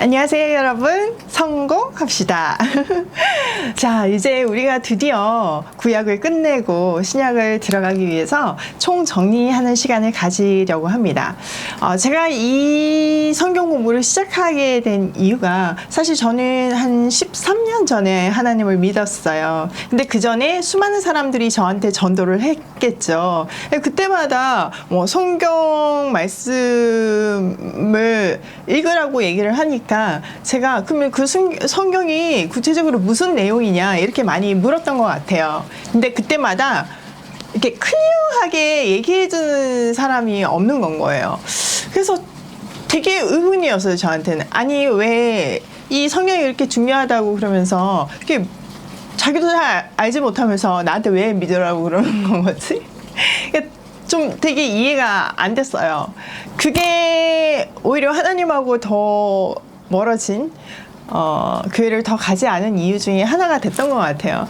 안녕하세요, 여러분. 성공합시다. 자, 이제 우리가 드디어 구약을 끝내고 신약을 들어가기 위해서 총 정리하는 시간을 가지려고 합니다. 어, 제가 이 성경 공부를 시작하게 된 이유가 사실 저는 한 13년 전에 하나님을 믿었어요. 근데 그 전에 수많은 사람들이 저한테 전도를 했겠죠. 그때마다 뭐 성경 말씀을 읽으라고 얘기를 하니까 제가 그러면 그 성- 성경이 구체적으로 무슨 내용이냐 이렇게 많이 물었던 것 같아요. 근데 그때마다 이렇게 클리어하게 얘기해 주는 사람이 없는 건 거예요. 그래서 되게 의문이었어요, 저한테는. 아니, 왜 이 성경이 이렇게 중요하다고 그러면서 이렇게 자기도 잘 알지 못하면서 나한테 왜 믿으라고 그러는 건 거지? 그러니까 좀 되게 이해가 안 됐어요. 그게 오히려 하나님하고 더 멀어진 어, 교회를 더 가지 않은 이유 중에 하나가 됐던 것 같아요.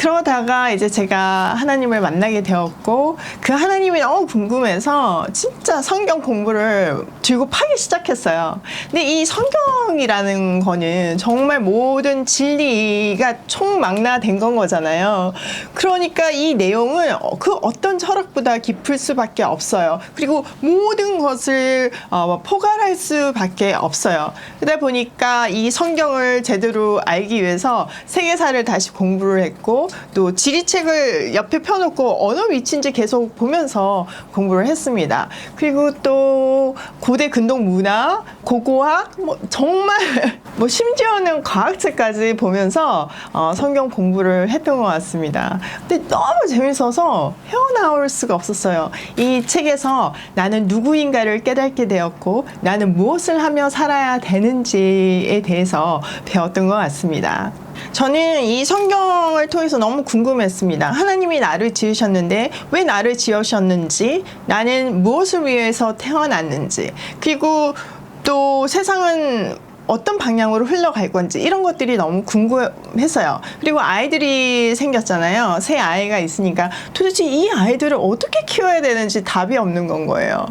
그러다가 이제 제가 하나님을 만나게 되었고, 그 하나님이 너무 궁금해서 진짜 성경 공부를 들고 파기 시작했어요. 근데 이 성경이라는 거는 정말 모든 진리가 총망라된 건 거잖아요. 그러니까 이 내용은 어, 그 어떤 철학보다 깊을 수밖에 없어요. 그리고 모든 것을 어, 포괄할 수밖에 없어요. 그러다 보니까 이 성경을 제대로 알기 위해서 세계사를 다시 공부를 했고 또 지리책을 옆에 펴놓고 어느 위치인지 계속 보면서 공부를 했습니다. 그리고 또 고대 근동 문화, 고고학, 뭐 정말 뭐 심지어는 과학책까지 보면서 어, 성경 공부를 했던 것 같습니다. 근데 너무 재밌어서 헤어나올 수가 없었어요. 이 책에서 나는 누구인가를 깨닫게 되었고 나는 무엇을 하며 살아야 되는지에 대해서 배웠던 것 같습니다. 저는 이 성경을 통해서 너무 궁금했습니다. 하나님이 나를 지으셨는데 왜 나를 지으셨는지, 나는 무엇을 위해서 태어났는지, 그리고 또 세상은 어떤 방향으로 흘러갈 건지 이런 것들이 너무 궁금했어요. 그리고 아이들이 생겼잖아요. 새 아이가 있으니까 도대체 이 아이들을 어떻게 키워야 되는지 답이 없는 건 거예요.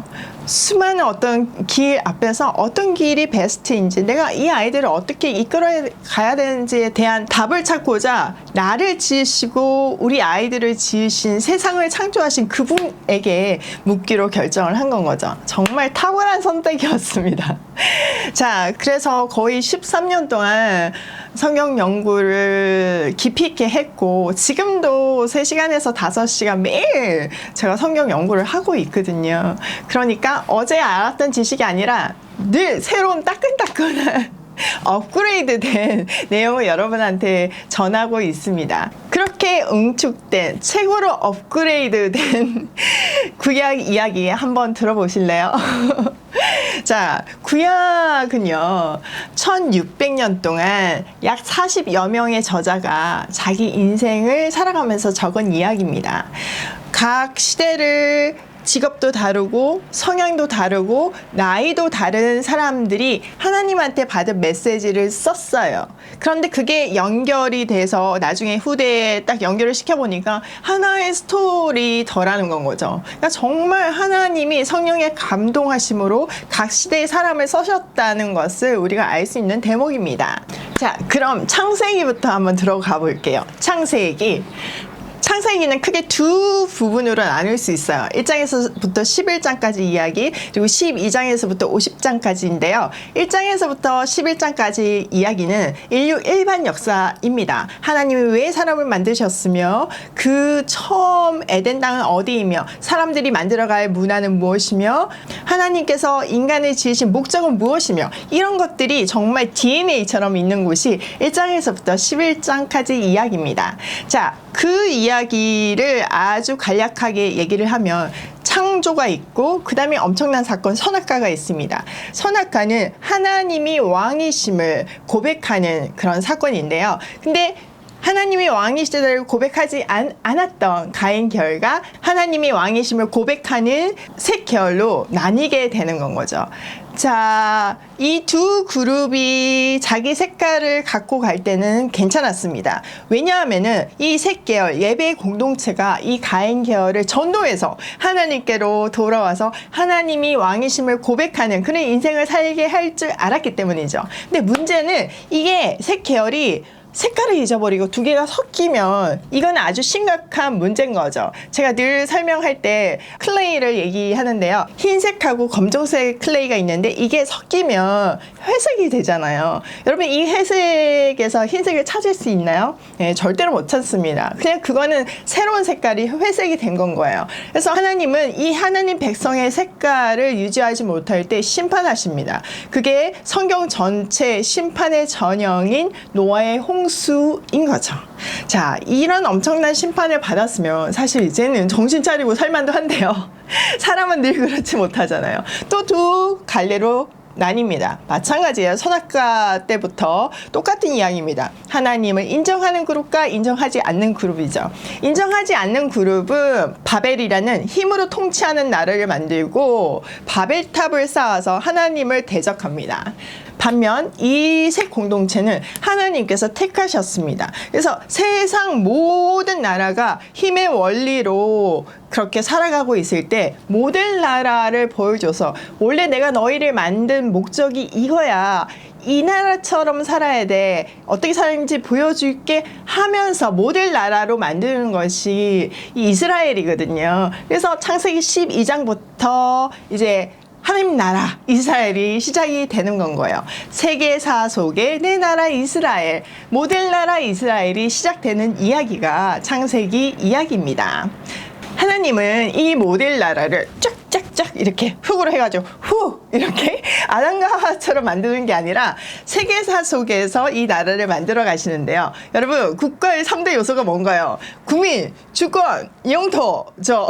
수많은 어떤 길 앞에서 어떤 길이 베스트인지 내가 이 아이들을 어떻게 이끌어 가야 되는지에 대한 답을 찾고자 나를 지으시고 우리 아이들을 지으신 세상을 창조하신 그분에게 묻기로 결정을 한 건 거죠. 정말 탁월한 선택이었습니다. 자, 그래서 거의 13년 동안 성경 연구를 깊이 있게 했고 지금도 3시간에서 5시간 매일 제가 성경 연구를 하고 있거든요. 그러니까 어제 알았던 지식이 아니라 늘 새로운 따끈따끈한 업그레이드된 내용을 여러분한테 전하고 있습니다. 그렇게 응축된 최고로 업그레이드된 구약 이야기 한번 들어보실래요? 자, 구약은요, 1600년 동안 약 40여 명의 저자가 자기 인생을 살아가면서 적은 이야기입니다. 각 시대를 직업도 다르고 성향도 다르고 나이도 다른 사람들이 하나님한테 받은 메시지를 썼어요. 그런데 그게 연결이 돼서 나중에 후대에 딱 연결을 시켜보니까 하나의 스토리더라는 건 거죠. 그러니까 정말 하나님이 성령의 감동하심으로 각 시대의 사람을 써셨다는 것을 우리가 알 수 있는 대목입니다. 자, 그럼 창세기부터 한번 들어가 볼게요. 창세기. 창세기는 크게 두 부분으로 나눌 수 있어요. 1장에서부터 11장까지 이야기, 그리고 12장에서부터 50장까지인데요. 1장에서부터 11장까지 이야기는 인류 일반 역사입니다. 하나님이 왜 사람을 만드셨으며, 그 처음 에덴 땅은 어디이며, 사람들이 만들어갈 문화는 무엇이며, 하나님께서 인간을 지으신 목적은 무엇이며, 이런 것들이 정말 DNA처럼 있는 곳이 1장에서부터 11장까지 이야기입니다. 자, 그 이야기를 아주 간략하게 얘기를 하면 창조가 있고 그 다음에 엄청난 사건 선악과가 있습니다. 선악과는 하나님이 왕이심을 고백하는 그런 사건인데요. 근데 하나님이 왕이시다를 고백하지 않, 않았던 가인 계열과 하나님이 왕이심을 고백하는 셋 계열로 나뉘게 되는 건 거죠. 자, 이 두 그룹이 자기 색깔을 갖고 갈 때는 괜찮았습니다. 왜냐하면은 이 셋 계열, 예배 공동체가 이 가인 계열을 전도해서 하나님께로 돌아와서 하나님이 왕이심을 고백하는 그런 인생을 살게 할 줄 알았기 때문이죠. 근데 문제는 이게 셋 계열이 색깔을 잊어버리고 두 개가 섞이면 이건 아주 심각한 문제인 거죠. 제가 늘 설명할 때 클레이를 얘기하는데요. 흰색하고 검정색 클레이가 있는데 이게 섞이면 회색이 되잖아요. 여러분 이 회색에서 흰색을 찾을 수 있나요? 네, 절대로 못 찾습니다. 그냥 그거는 새로운 색깔이 회색이 된 건 거예요. 그래서 하나님은 이 하나님 백성의 색깔을 유지하지 못할 때 심판하십니다. 그게 성경 전체 심판의 전형인 노아의 홍 수인 거죠. 자, 이런 엄청난 심판을 받았으면 사실 이제는 정신 차리고 살만도 한데요. 사람은 늘 그렇지 못하잖아요. 또 두 갈래로 나뉩니다. 마찬가지예요. 선악과 때부터 똑같은 이야기입니다. 하나님을 인정하는 그룹과 인정하지 않는 그룹이죠. 인정하지 않는 그룹은 바벨이라는 힘으로 통치하는 나라를 만들고 바벨탑을 쌓아서 하나님을 대적합니다. 반면 이새 공동체는 하나님께서 택하셨습니다. 그래서 세상 모든 나라가 힘의 원리로 그렇게 살아가고 있을 때 모델 나라를 보여줘서 원래 내가 너희를 만든 목적이 이거야. 이 나라처럼 살아야 돼. 어떻게 사는지 보여줄게 하면서 모델 나라로 만드는 것이 이 이스라엘이거든요. 그래서 창세기 12장부터 이제 하나님 나라 이스라엘이 시작이 되는 건 거예요. 세계사 속에 내 나라 이스라엘, 모델 나라 이스라엘이 시작되는 이야기가 창세기 이야기입니다. 하나님은 이 모델 나라를 쫙쫙쫙 이렇게 흙으로 해가지고 후 이렇게 아담과처럼 만드는 게 아니라 세계사 속에서 이 나라를 만들어 가시는데요. 여러분 국가의 3대 요소가 뭔가요? 국민, 주권, 영토죠.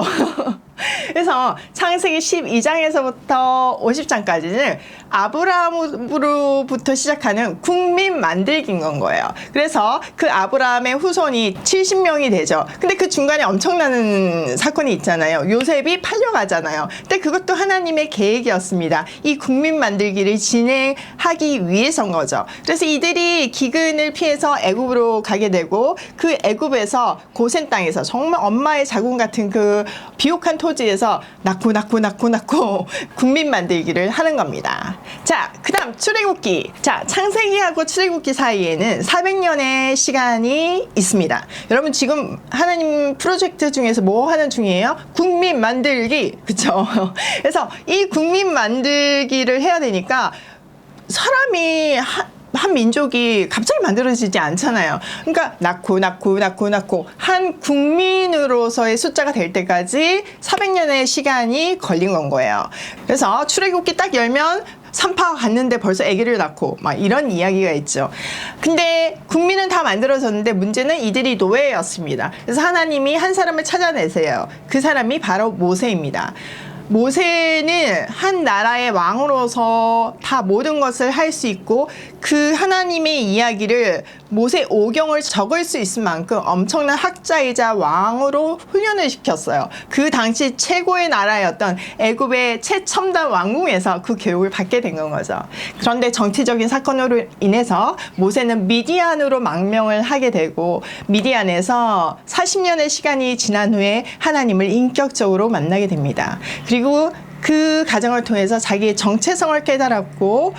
그래서 창세기 12장에서부터 50장까지는 아브라함으로부터 시작하는 국민 만들기인 건 거예요. 그래서 그 아브라함의 후손이 70명이 되죠. 근데 그 중간에 엄청나는 사건이 있잖아요. 요셉이 팔려가잖아요. 근데 그것도 하나님의 계획이었습니다. 이 국민 만들기를 진행하기 위해서인 거죠. 그래서 이들이 기근을 피해서 애굽으로 가게 되고 그 애굽에서 고센 땅에서 정말 엄마의 자궁 같은 그 비옥한 토 지에서 낳고 낳고 낳고 낳고 국민 만들기를 하는 겁니다. 자, 그 다음 출애굽기. 자, 창세기하고 출애굽기 사이에는 400년의 시간이 있습니다. 여러분 지금 하나님 프로젝트 중에서 뭐 하는 중이에요? 국민 만들기. 그쵸? 그래서 이 국민 만들기를 해야 되니까 사람이 한, 한 민족이 갑자기 만들어지지 않잖아요. 그러니까 낳고 낳고 낳고 낳고 한 국민으로서의 숫자가 될 때까지 400년의 시간이 걸린 건 거예요. 그래서 출애굽기 딱 열면 산파 갔는데 벌써 아기를 낳고 막 이런 이야기가 있죠. 근데 국민은 다 만들어졌는데 문제는 이들이 노예였습니다. 그래서 하나님이 한 사람을 찾아내세요. 그 사람이 바로 모세입니다. 모세는 한 나라의 왕으로서 다 모든 것을 할 수 있고 그 하나님의 이야기를 모세 오경을 적을 수 있을 만큼 엄청난 학자이자 왕으로 훈련을 시켰어요. 그 당시 최고의 나라였던 애굽의 최첨단 왕궁에서 그 교육을 받게 된 건 거죠. 그런데 정치적인 사건으로 인해서 모세는 미디안으로 망명을 하게 되고 미디안에서 40년의 시간이 지난 후에 하나님을 인격적으로 만나게 됩니다. 그리고 그 과정을 통해서 자기의 정체성을 깨달았고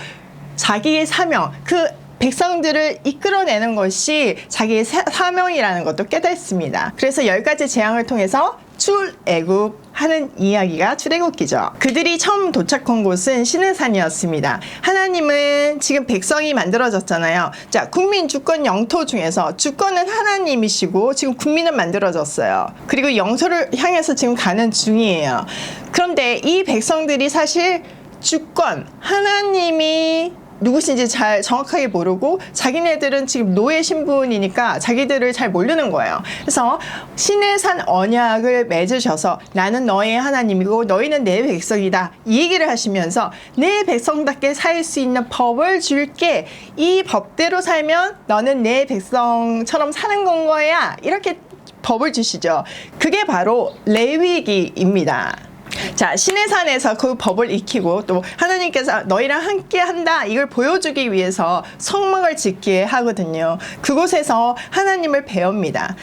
자기의 사명, 그 백성들을 이끌어내는 것이 자기의 사- 사명이라는 것도 깨닫습니다. 그래서 열 가지 재앙을 통해서 출애굽 하는 이야기가 출애굽기죠. 그들이 처음 도착한 곳은 시내산이었습니다. 하나님은 지금 백성이 만들어졌잖아요. 자, 국민 주권 영토 중에서 주권은 하나님이시고 지금 국민은 만들어졌어요. 그리고 영토를 향해서 지금 가는 중이에요. 그런데 이 백성들이 사실 주권 하나님이 누구신지 잘 정확하게 모르고 자기네들은 지금 노예 신분이니까 자기들을 잘 모르는 거예요. 그래서 신의 산 언약을 맺으셔서 나는 너의 하나님이고 너희는 내 백성이다. 이 얘기를 하시면서 내 백성답게 살 수 있는 법을 줄게. 이 법대로 살면 너는 내 백성처럼 사는 건 거야. 이렇게 법을 주시죠. 그게 바로 레위기입니다. 자, 신의 산에서 그 법을 익히고 또 하나님께서 너희랑 함께 한다 이걸 보여주기 위해서 성막을 짓게 하거든요. 그곳에서 하나님을 배웁니다.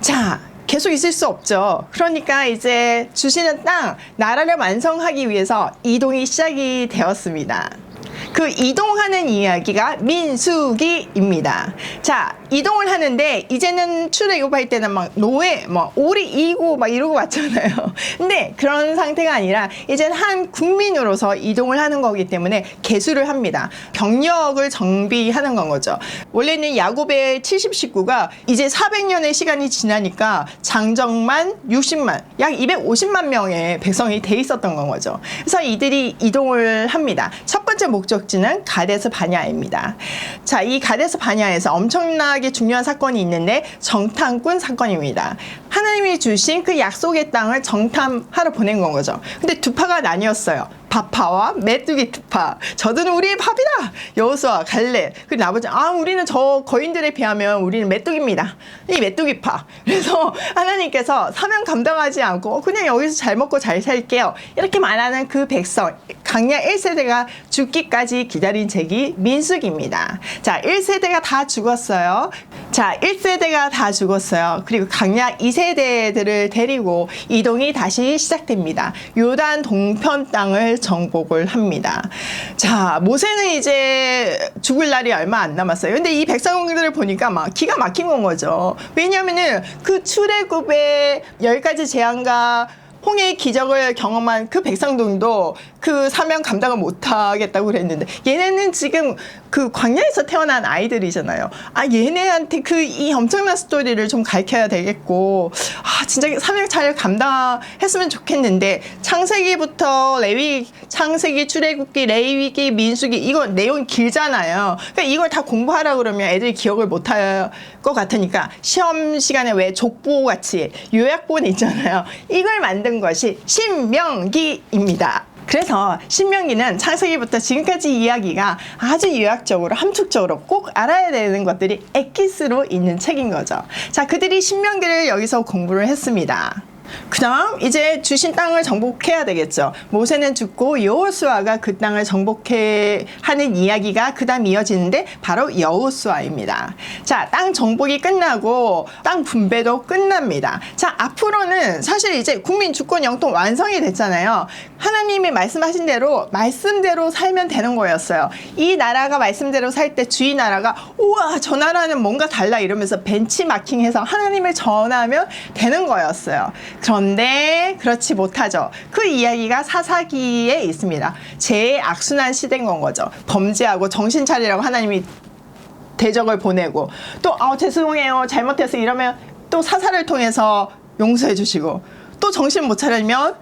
자, 계속 있을 수 없죠. 그러니까 이제 주시는 땅, 나라를 완성하기 위해서 이동이 시작이 되었습니다. 그 이동하는 이야기가 민수기입니다. 자, 이동을 하는데 이제는 출애굽할 때는 막 노예, 뭐 오리 이고 막 이러고 왔잖아요. 근데 그런 상태가 아니라 이제는 한 국민으로서 이동을 하는 거기 때문에 개수를 합니다. 병력을 정비하는 건 거죠. 원래는 야곱의 70 식구가 이제 400년의 시간이 지나니까 장정만 60만, 약 250만 명의 백성이 돼 있었던 건 거죠. 그래서 이들이 이동을 합니다. 첫 번째 목적지는 가데스 바냐입니다. 자, 이 가데스 바냐에서 엄청 나게 중요한 사건이 있는데 정탐꾼 사건입니다. 하나님이 주신 그 약속의 땅을 정탐하러 보낸 건 거죠. 근데 두 파가 나뉘었어요. 바파와 메뚜기 투파. 저들은 우리의 밥이다. 여호수아, 갈렙. 그리고 나머지 아 우리는 저 거인들에 비하면 우리는 메뚜기입니다. 이 메뚜기파. 그래서 하나님께서 사명 감당하지 않고 그냥 여기서 잘 먹고 잘 살게요. 이렇게 말하는 그 백성 강야 1세대가 죽기까지 기다린 책이 민숙입니다. 자, 1세대가 다 죽었어요. 자, 1세대가 다 죽었어요. 그리고 강야 2세대들을 데리고 이동이 다시 시작됩니다. 요단 동편 땅을 정복을 합니다. 자, 모세는 이제 죽을 날이 얼마 안 남았어요. 근데 이 백성들을 보니까 막 기가 막힌 건 거죠. 왜냐면은 그 출애굽의 열 가지 재앙과 홍해의 기적을 경험한 그 백성들도 그 사명 감당을 못하겠다고 그랬는데 얘네는 지금 그 광야에서 태어난 아이들이잖아요. 아 얘네한테 그 이 엄청난 스토리를 좀 가르쳐야 되겠고 아 진짜 사명 잘 감당했으면 좋겠는데 창세기부터 레위 창세기 출애굽기 레위기 민수기 이거 내용이 길잖아요. 그러니까 이걸 다 공부하라 그러면 애들이 기억을 못 할 것 같으니까 시험 시간에 왜 족보 같이 요약본 있잖아요. 이걸 만든 것이 신명기입니다. 그래서 신명기는 창세기부터 지금까지 이야기가 아주 요약적으로 함축적으로 꼭 알아야 되는 것들이 엑기스로 있는 책인 거죠. 자, 그들이 신명기를 여기서 공부를 했습니다. 그 다음 이제 주신 땅을 정복해야 되겠죠. 모세는 죽고 여호수아가 그 땅을 정복해 하는 이야기가 그 다음 이어지는데 바로 여호수아입니다. 자, 땅 정복이 끝나고 땅 분배도 끝납니다. 자, 앞으로는 사실 이제 국민 주권 영통 완성이 됐잖아요. 하나님이 말씀하신 대로 말씀대로 살면 되는 거였어요. 이 나라가 말씀대로 살 때 주위 나라가 우와 저 나라는 뭔가 달라 이러면서 벤치마킹해서 하나님을 전하면 되는 거였어요. 그런데 그렇지 못하죠. 그 이야기가 사사기에 있습니다. 제 악순환 시대인 건 거죠. 범죄하고 정신 차리라고 하나님이 대적을 보내고 또 아, 죄송해요 잘못해서 이러면 또 사사를 통해서 용서해 주시고 또 정신 못 차리면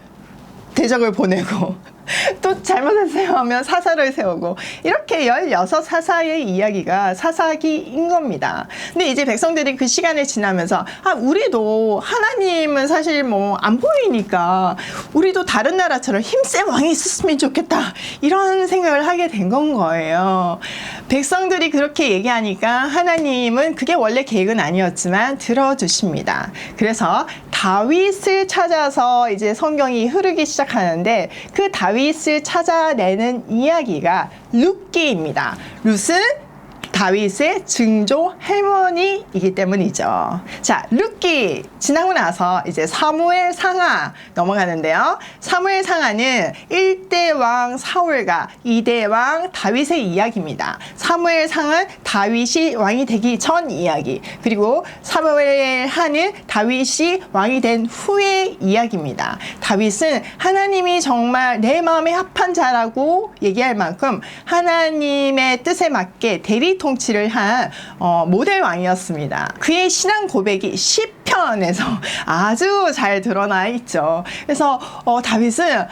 대적을 보내고 또 잘못했어요 하면 사사를 세우고 이렇게 16 사사의 이야기가 사사기인 겁니다. 근데 이제 백성들이 그 시간을 지나면서 아 우리도 하나님은 사실 뭐 안 보이니까 우리도 다른 나라처럼 힘센 왕이 있었으면 좋겠다 이런 생각을 하게 된 건 거예요. 백성들이 그렇게 얘기하니까 하나님은 그게 원래 계획은 아니었지만 들어주십니다. 그래서 다윗을 찾아서 이제 성경이 흐르기 시작하는데 그 다윗 을 찾아내는 이야기가 룻기입니다. 룻은 다윗의 증조 할머니이기 때문이죠. 자, 룻기 지나고 나서 이제 사무엘 상하 넘어가는데요. 사무엘 상하는 1대 왕 사울과 2대 왕 다윗의 이야기입니다. 사무엘 상은 다윗이 왕이 되기 전 이야기. 그리고 사무엘 하는 다윗이 왕이 된 후의 이야기입니다. 다윗은 하나님이 정말 내 마음에 합한 자라고 얘기할 만큼 하나님의 뜻에 맞게 대리 통치를 한 어, 모델 왕이었습니다. 그의 신앙 고백이 시편에서 아주 잘 드러나 있죠. 그래서 어, 다윗은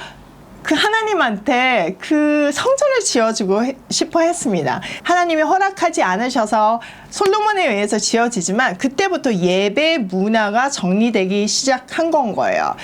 그 하나님한테 그 성전을 지어주고 해- 싶어 했습니다. 하나님이 허락하지 않으셔서 솔로몬에 의해서 지어지지만 그때부터 예배 문화가 정리되기 시작한 건 거예요.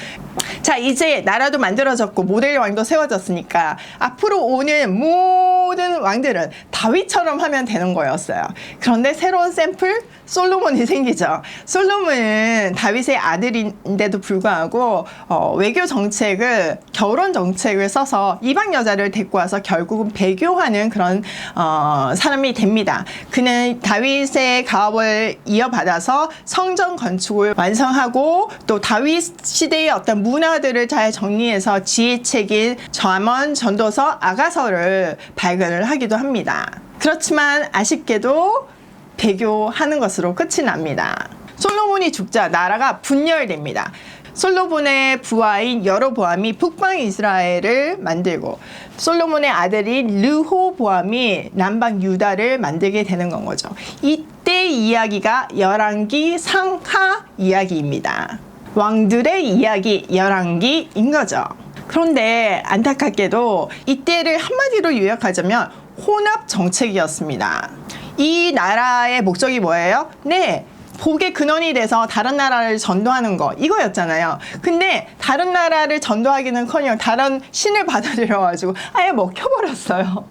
자, 이제 나라도 만들어졌고 모델 왕도 세워졌으니까 앞으로 오는 모든 왕들은 다윗처럼 하면 되는 거였어요. 그런데 새로운 샘플 솔로몬이 생기죠. 솔로몬은 다윗의 아들인데도 불구하고 어, 외교 정책을 결혼 정책을 써서 이방 여자를 데리고 와서 결국은 배교하는 그런 어, 사람이 됩니다. 그는 다윗의 가업을 이어받아서 성전 건축을 완성하고 또 다윗 시대의 어떤 문화들을 잘 정리해서 지혜책인 잠언, 전도서, 아가서를 발견을 하기도 합니다. 그렇지만 아쉽게도 배교하는 것으로 끝이 납니다. 솔로몬이 죽자 나라가 분열됩니다. 솔로몬의 부하인 여로보암이 북방 이스라엘을 만들고 솔로몬의 아들인 르호보암이 남방 유다를 만들게 되는 건 거죠. 이때 이야기가 열왕기 상하 이야기입니다. 왕들의 이야기 열왕기인 거죠. 그런데 안타깝게도 이때를 한마디로 요약하자면 혼합 정책이었습니다. 이 나라의 목적이 뭐예요? 네. 복의 근원이 돼서 다른 나라를 전도하는 거 이거였잖아요. 근데 다른 나라를 전도하기는커녕 다른 신을 받아들여가지고 아예 먹혀버렸어요.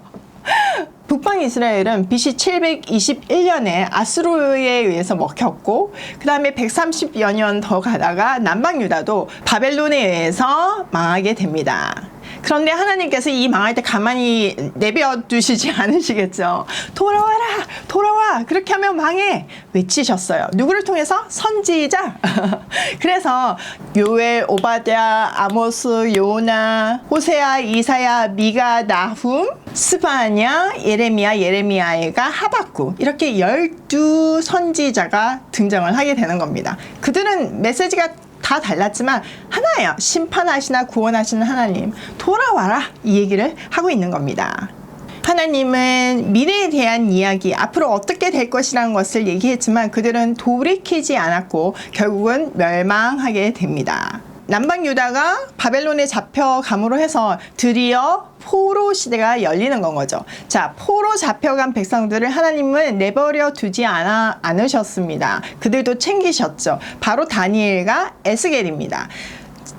북방 이스라엘은 BC 721년에 아스로에 의해서 먹혔고 그 다음에 130여 년 더 가다가 남방 유다도 바벨론에 의해서 망하게 됩니다. 그런데 하나님께서 이 망할 때 가만히 내버려 두시지 않으시겠죠. 돌아와라, 돌아와. 그렇게 하면 망해. 외치셨어요. 누구를 통해서? 선지자. 그래서 요엘, 오바댜, 아모스, 요나, 호세아, 이사야, 미가, 나훔, 스바냐, 예레미야, 예레미야가 하박구 이렇게 열두 선지자가 등장을 하게 되는 겁니다. 그들은 메시지가 다 달랐지만 하나예요. 심판하시나 구원하시는 하나님 돌아와라 이 얘기를 하고 있는 겁니다. 하나님은 미래에 대한 이야기, 앞으로 어떻게 될 것이라는 것을 얘기했지만 그들은 돌이키지 않았고 결국은 멸망하게 됩니다. 남방 유다가 바벨론에 잡혀감으로 해서 드디어 포로 시대가 열리는 건 거죠. 자, 포로 잡혀간 백성들을 하나님은 내버려 두지 않아, 않으셨습니다. 그들도 챙기셨죠. 바로 다니엘과 에스겔입니다.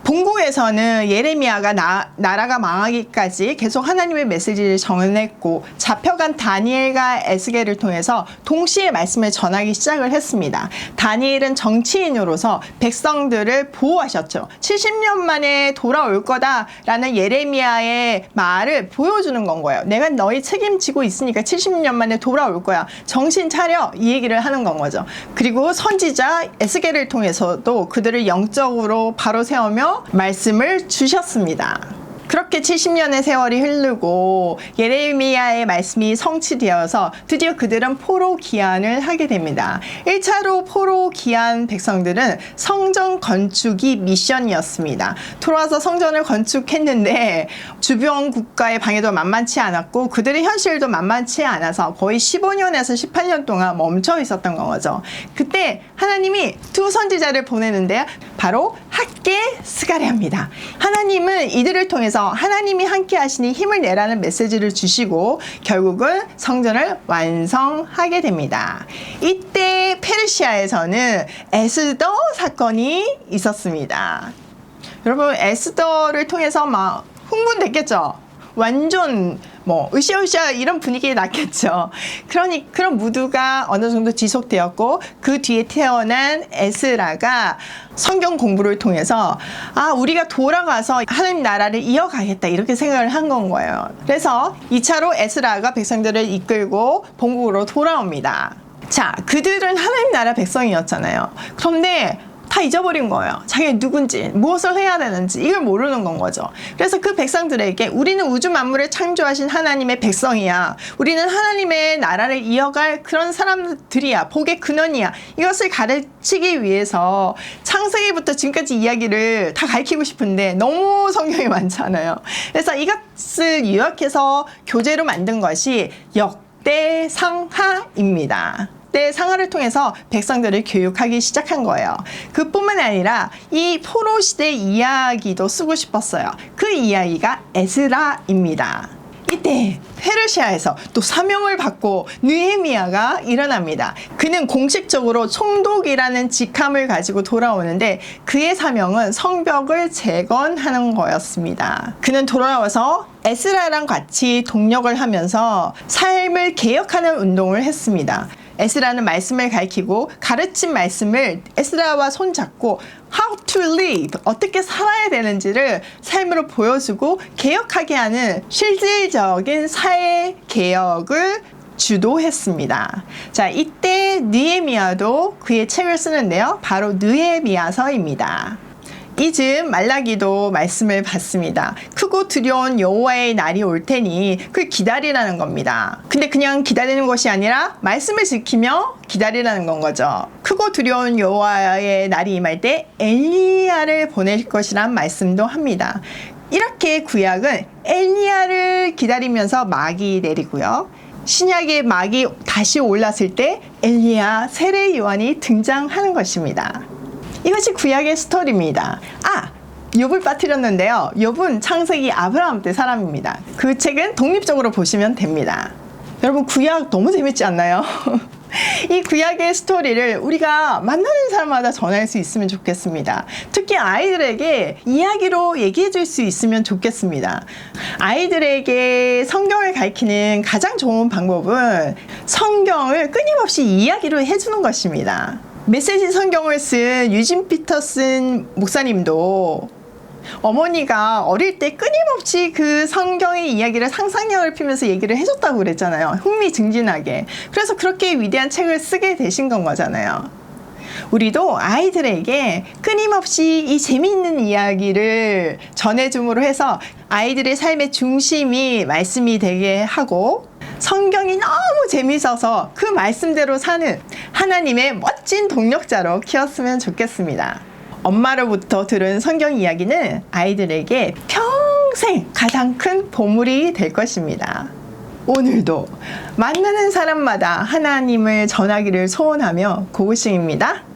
본국에서는 예레미야가 나, 나라가 망하기까지 계속 하나님의 메시지를 전했고 잡혀간 다니엘과 에스겔을 통해서 동시에 말씀을 전하기 시작을 했습니다. 다니엘은 정치인으로서 백성들을 보호하셨죠. 70년 만에 돌아올 거다라는 예레미야의 말을 보여주는 건 거예요. 내가 너희 책임지고 있으니까 70년 만에 돌아올 거야. 정신 차려 이 얘기를 하는 건 거죠. 그리고 선지자 에스겔을 통해서도 그들을 영적으로 바로 세우며 말씀을 주셨습니다. 그렇게 70년의 세월이 흐르고 예레미야의 말씀이 성취되어서 드디어 그들은 포로 기한을 하게 됩니다. 1차로 포로 기한 백성들은 성전 건축이 미션이었습니다. 돌아와서 성전을 건축했는데 주변 국가의 방해도 만만치 않았고 그들의 현실도 만만치 않아서 거의 15년에서 18년 동안 멈춰 있었던 거죠. 그때 하나님이 두 선지자를 보내는데 바로 학계 스가랴입니다. 하나님은 이들을 통해서 하나님이 함께 하시니 힘을 내라는 메시지를 주시고 결국은 성전을 완성하게 됩니다. 이때 페르시아에서는 에스더 사건이 있었습니다. 여러분 에스더를 통해서 막 흥분됐겠죠. 완전 뭐 으쌰으쌰 이런 분위기 났겠죠. 그러니 그런 무드가 어느 정도 지속되었고 그 뒤에 태어난 에스라가 성경 공부를 통해서 아 우리가 돌아가서 하나님 나라를 이어가겠다 이렇게 생각을 한 건 거예요. 그래서 2차로 에스라가 백성들을 이끌고 본국으로 돌아옵니다. 자, 그들은 하나님 나라 백성이었잖아요. 그런데 다 잊어버린 거예요. 자기가 누군지, 무엇을 해야 되는지, 이걸 모르는 건 거죠. 그래서 그 백성들에게 우리는 우주 만물을 창조하신 하나님의 백성이야. 우리는 하나님의 나라를 이어갈 그런 사람들이야. 복의 근원이야. 이것을 가르치기 위해서 창세기부터 지금까지 이야기를 다 가르치고 싶은데 너무 성경이 많잖아요. 그래서 이것을 요약해서 교재로 만든 것이 역대상하입니다. 그때 상하를 통해서 백성들을 교육하기 시작한 거예요. 그뿐만 아니라 이 포로 시대 이야기도 쓰고 싶었어요. 그 이야기가 에스라입니다. 이때 페르시아에서 또 사명을 받고 느헤미야가 일어납니다. 그는 공식적으로 총독이라는 직함을 가지고 돌아오는데 그의 사명은 성벽을 재건하는 거였습니다. 그는 돌아와서 에스라랑 같이 동력을 하면서 삶을 개혁하는 운동을 했습니다. 에스라는 말씀을 가르치고 가르친 말씀을 에스라와 손잡고 how to live 어떻게 살아야 되는지를 삶으로 보여주고 개혁하게 하는 실질적인 사회 개혁을 주도했습니다. 자, 이때 느헤미야도 그의 책을 쓰는데요. 바로 느헤미야서입니다. 이즘 말라기도 말씀을 받습니다. 크고 두려운 여호와의 날이 올 테니 그걸 기다리라는 겁니다. 근데 그냥 기다리는 것이 아니라 말씀을 지키며 기다리라는 건 거죠. 크고 두려운 여호와의 날이 임할 때 엘리야를 보낼 것이란 말씀도 합니다. 이렇게 구약은 엘리야를 기다리면서 막이 내리고요. 신약의 막이 다시 올랐을 때 엘리야 세례 요한이 등장하는 것입니다. 이것이 구약의 스토리입니다. 아, 욥을 빠뜨렸는데요. 욥은 창세기 아브라함 때 사람입니다. 그 책은 독립적으로 보시면 됩니다. 여러분 구약 너무 재밌지 않나요? 이 구약의 스토리를 우리가 만나는 사람마다 전할 수 있으면 좋겠습니다. 특히 아이들에게 이야기로 얘기해 줄 수 있으면 좋겠습니다. 아이들에게 성경을 가르치는 가장 좋은 방법은 성경을 끊임없이 이야기로 해주는 것입니다. 메시지 성경을 쓴 유진 피터슨 목사님도 어머니가 어릴 때 끊임없이 그 성경의 이야기를 상상력을 피면서 얘기를 해줬다고 그랬잖아요. 흥미진진하게. 그래서 그렇게 위대한 책을 쓰게 되신 건 거잖아요. 우리도 아이들에게 끊임없이 이 재미있는 이야기를 전해줌으로 해서 아이들의 삶의 중심이 말씀이 되게 하고 성경이 너무 재미있어서 그 말씀대로 사는 하나님의 멋진 동력자로 키웠으면 좋겠습니다. 엄마로부터 들은 성경 이야기는 아이들에게 평생 가장 큰 보물이 될 것입니다. 오늘도 만나는 사람마다 하나님을 전하기를 소원하며 고고싱입니다.